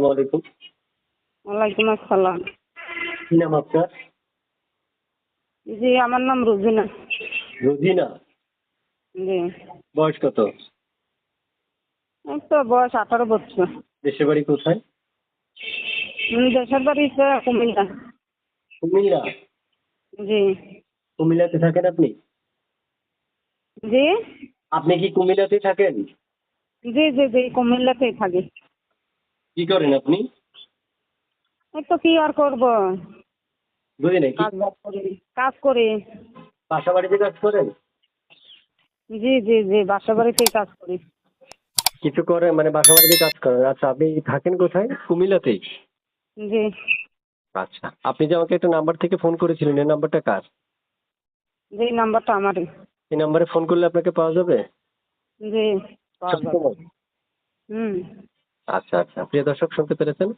আসসালামু আলাইকুম। ওয়ালাইকুম আসসালাম। কি নাম আপনার? জি আমার নাম রুজিনা। রোজিনা? জি। বয়স কত? তো বয়স আঠারো বছর। দেশের বাড়ি কোথায়? দেশের বাড়ি কুমিল্লা। কুমিল্লা? জি। কুমিল্লাতে থাকেন আপনি? জি? আপনি কি কুমিল্লাতে থাকেন? জি জি জি কুমিল্লাতেই থাকি। কি করেন আপনি? তো কি আর করব। বুঝি নাই কাজ করি কাজ করি। বাসা বাড়িতে কাজ করেন? জি জি জি বাসা বাড়িতেই কাজ করি। কিছু করে মানে বাসা বাড়িতে কাজ করেন। আচ্ছা আপনি থাকেন কোথায়? কুমিল্লাতেই? জি। আচ্ছা আপনি যে আমাকে একটা নাম্বার থেকে ফোন করেছিলেন এই নাম্বারটা কার? জি নাম্বারটা আমারই। এই নাম্বারে ফোন করলে আপনাকে পাওয়া যাবে? জি পাওয়া যাবে। হুম। আচ্ছা আচ্ছা। প্রিয় দর্শক, শুনতে পেরেছেন?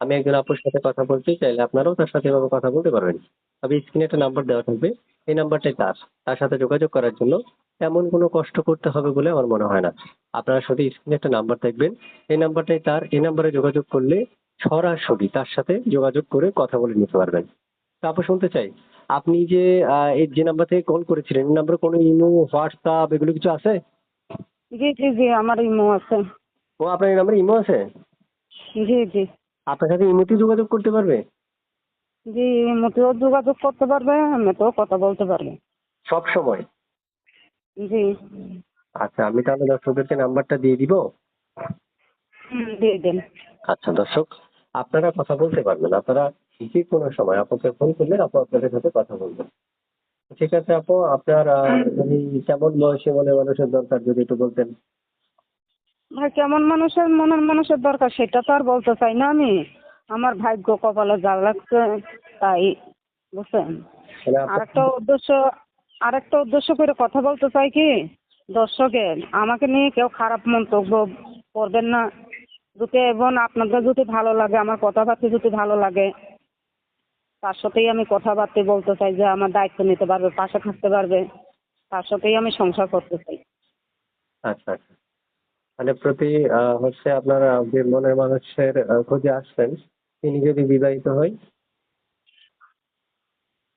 আমি একজন আপুর সাথে কথা বলতে চাইলে আপনারাও তার সাথে এভাবে কথা বলতে পারবেন। তবে স্ক্রিনে একটা নাম্বার দেওয়া থাকবে। এই নাম্বারটাই তার। তার সাথে যোগাযোগ করার জন্য তেমন কোনো কষ্ট করতে হবে বলে আমার মনে হয় না। আপনারা শুধু স্ক্রিনে একটা নাম্বার দেখবেন। এই নাম্বারটাই তার। এই নাম্বারে যোগাযোগ করলে সরাসরি তার সাথে যোগাযোগ করে কথা বলে নিতে পারবেন। তারপর শুনতে চাই। আপনি যে এই যে নাম্বার থেকে কল করেছিলেন, এই নাম্বারে কোনো ইমো, হোয়াটসঅ্যাপ, এগুলো কিছু আছে? জি জি জি, আমার ইমো আছে। ও আপনার এই নাম্বারে ইমো আছে? জি জি। আপনার সাথে ইমোতে যোগাযোগ করতে পারবে? জি ইমোতেও যোগাযোগ করতে পারবে এমনিতেও কথা বলতে পারবে। সব সময়? জি। আচ্ছা আমি তাহলে দর্শকদেরকে নাম্বারটা দিয়ে দিব। দিয়ে দেন। আচ্ছা দর্শক আপনারা কথা বলতে পারবেন আপনারা যে কোনো সময় আপনাকে ফোন করলে আপু আপনাদের সাথে কথা বলবেন। ঠিক আছে আপু আপনার যদি কেমন বয়সে মনে মানুষের দরকার যদি একটু বলতেন। ভাই কেমন মানুষের মনের মানুষের দরকার সেটা তো আর বলতে চাই না আমি। আমার ভাগ্য কপালে যা লাগছে তাই বুঝছেন? আরেকটা উদ্দেশ্য আরেকটা উদ্দেশ্য করে কথা বলতে চাই কি? দর্শকের আমাকে নিয়ে কেউ খারাপ মন্তব্য করবেন না। যদি এবং আপনাদের যদি ভালো লাগে আমার কথাবার্তা যদি ভালো লাগে তার সাথেই আমি কথাবার্তা বলতে চাই যে আমার দায়িত্ব নিতে পারবে পাশে থাকতে পারবে তার সাথেই আমি সংসার করতে চাই। আচ্ছা আচ্ছা। মানে প্রতি আহ, হচ্ছে আপনার আহ, যে মনের মানুষের আহ, খোঁজে আসছেন তিনি যদি বিবাহিত হয়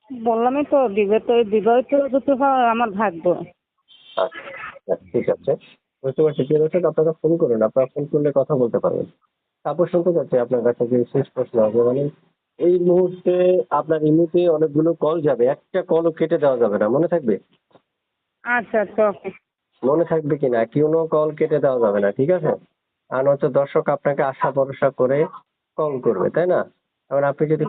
বললামই তো বিবাহিত বিবাহিত যদি হয় আমার ভাগ্য। আচ্ছা আচ্ছা, ঠিক আছে। বুঝতে পারছি। প্রিয় দর্শক আপনারা ফোন করুন আপনারা ফোন করলে কথা বলতে পারবেন। তারপর শুনতে চাচ্ছি আপনার কাছে যে শেষ প্রশ্ন হবে মানে এই মুহূর্তে আপনার ইমুতে অনেকগুলো কল যাবে একটা কলও কেটে দেওয়া যাবে না মনে থাকবে? আচ্ছা আচ্ছা ওকে মনে থাকবে কিনা? কোনো কল কেটে দেওয়া যাবে না, ঠিক আছে? আর হচ্ছে দর্শক আপনাকে আশা ভরসা করে কল করবে, তাই না? এবার আপনি যদি